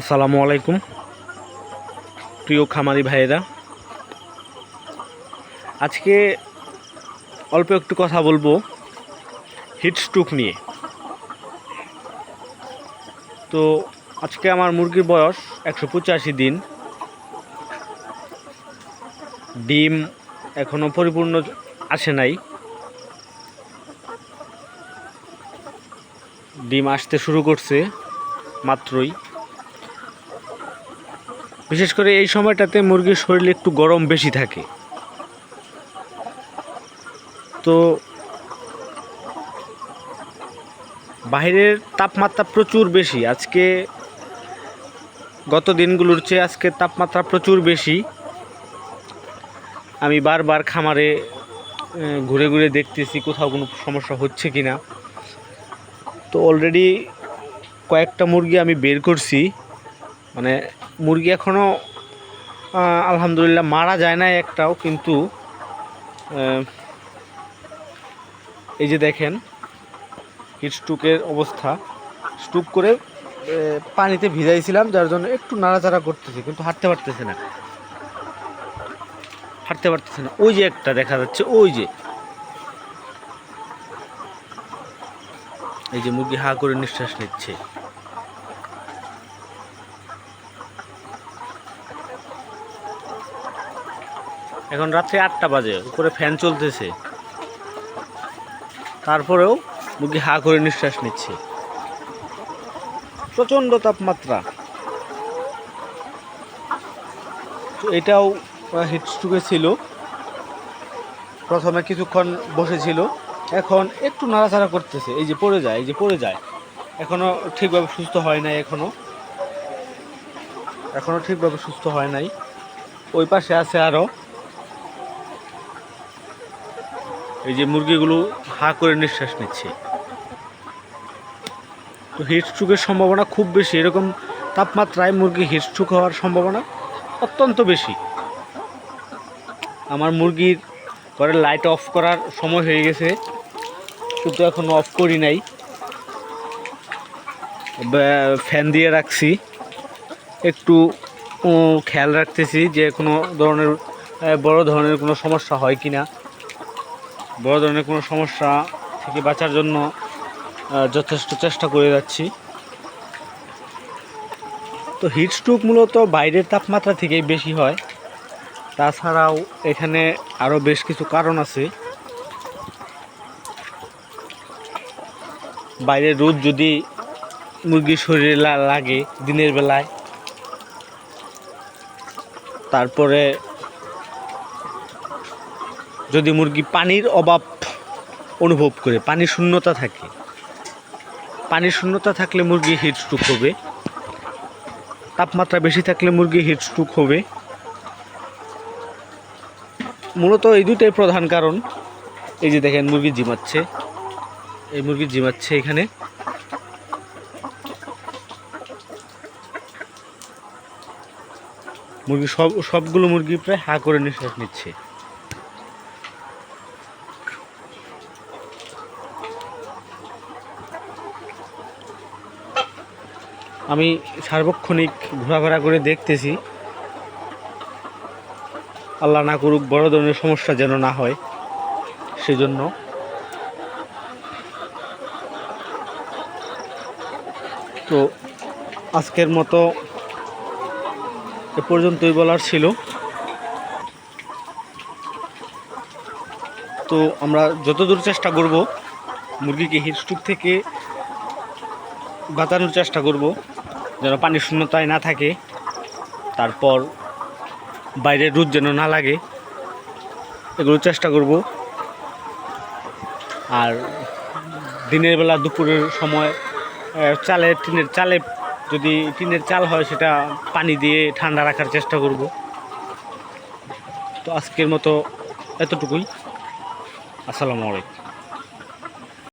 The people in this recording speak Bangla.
আসসালামু আলাইকুম। প্রিয় খামারি ভাইয়েরা, আজকে অল্প একটু কথা বলব হিটস্ট্রোক নিয়ে। তো আজকে আমার মুরগির বয়স একশো পঁচাশি দিন। ডিম এখনও পরিপূর্ণ আসে নাই। ডিম আসতে শুরু করছে মাত্রই। বিশেষ করে এই সময়টাতে মুরগির শরীরে একটু গরম বেশি থাকে। তো বাইরের তাপমাত্রা প্রচুর বেশি। আজকে গত দিনগুলোর চেয়ে আজকে তাপমাত্রা প্রচুর বেশি। আমি বারবার খামারে ঘুরে ঘুরে দেখতেছি কোথাও কোনো সমস্যা হচ্ছে কি না তো অলরেডি কয়েকটা মুরগি আমি বের করছি। মানে মুরগি এখনও আলহামদুলিল্লাহ মারা যায় না একটাও, কিন্তু এই যে দেখেন হিট স্ট্রোকের অবস্থা। স্ট্রোক করে পানিতে ভিজাইছিলাম, যার জন্য একটু নাড়াচাড়া করতেছে, কিন্তু হাঁটতে পারতেছে না। হাঁটতে পারতেছে না। ওই যে একটা দেখা যাচ্ছে, ওই যে। এই যে মুরগি হা করে নিঃশ্বাস নিচ্ছে। এখন রাত্রি আটটা বাজে, উপরে ফ্যান চলতেছে। তারপরেও মুরগি হা করে নিঃশ্বাস নিচ্ছে। প্রচণ্ড তাপমাত্রা। তো এটাও হিটস্ট্রোকে ছিল। প্রথমে কিছুক্ষণ বসেছিল। এখন একটু নাড়াচাড়া করতেছে। এই যে পড়ে যায়, এই যে পড়ে যায়। এখনও ঠিকভাবে সুস্থ হয় নাই এখনও এখনও ঠিকভাবে সুস্থ হয় নাই। ওই পাশে আছে আরও। এই যে মুরগিগুলো হা করে নিঃশ্বাস নিচ্ছে। তো হিটস্ট্রোকের সম্ভাবনা খুব বেশি, এরকম তাপমাত্রায় মুরগি হিটস্ট্রোক হওয়ার সম্ভাবনা অত্যন্ত বেশি। আমার মুরগির ঘরে লাইট অফ করার সময় হয়ে গেছে, কিন্তু এখনও অফ করি নাই। ফ্যান দিয়ে রাখছি। একটু খেয়াল রাখতেছি যে কোনো ধরনের বড় ধরনের কোনো সমস্যা হয় কি না বড় ধরনের কোনো সমস্যা থেকে বাঁচার জন্য যথেষ্ট চেষ্টা করে যাচ্ছি। তো হিট স্ট্রোক মূলত বাইরের তাপমাত্রা থেকেই বেশি হয়। তাছাড়াও এখানে আরও বেশ কিছু কারণ আছে। বাইরের রোদ যদি মুরগির শরীরে লাগে দিনের বেলায়, তারপরে যদি মুরগি পানির অভাব অনুভব করে পানি শূন্যতা থাকে, পানির শূন্যতা থাকলে মুরগি হিট স্ট্রোক হবে, তাপমাত্রা বেশি থাকলে মুরগি হিট স্ট্রোক হবে। মূলত এই দুটাই প্রধান কারণ। এই যে দেখেন মুরগি জিমাচ্ছে, এই মুরগি জিমাচ্ছে এখানে। মুরগি সব, সবগুলো মুরগি প্রায় হা করে নিঃশ্বাস নিচ্ছে। আমি সার্বক্ষণিক ঘোরাফেরা করে দেখতেছি। আল্লাহ না করুক বড় ধরনের সমস্যা যেন না হয়, সেজন্য। তো আজকের মতো এ পর্যন্তই বলার ছিল। তো আমরা যতদূর চেষ্টা করব, মুরগিকে হিটস্ট্রোক থেকে বাঁচানোর চেষ্টা করব, যেন পানির শূন্যতায় না থাকে। তারপর বাইরের রোদ যেন না লাগে, এগুলো চেষ্টা করব। আর দিনের বেলা দুপুরের সময় চালে, টিনের চালে, যদি টিনের চাল হয়, সেটা পানি দিয়ে ঠান্ডা রাখার চেষ্টা করব। তো আজকের মতো এতটুকুই। আসসালামু আলাইকুম।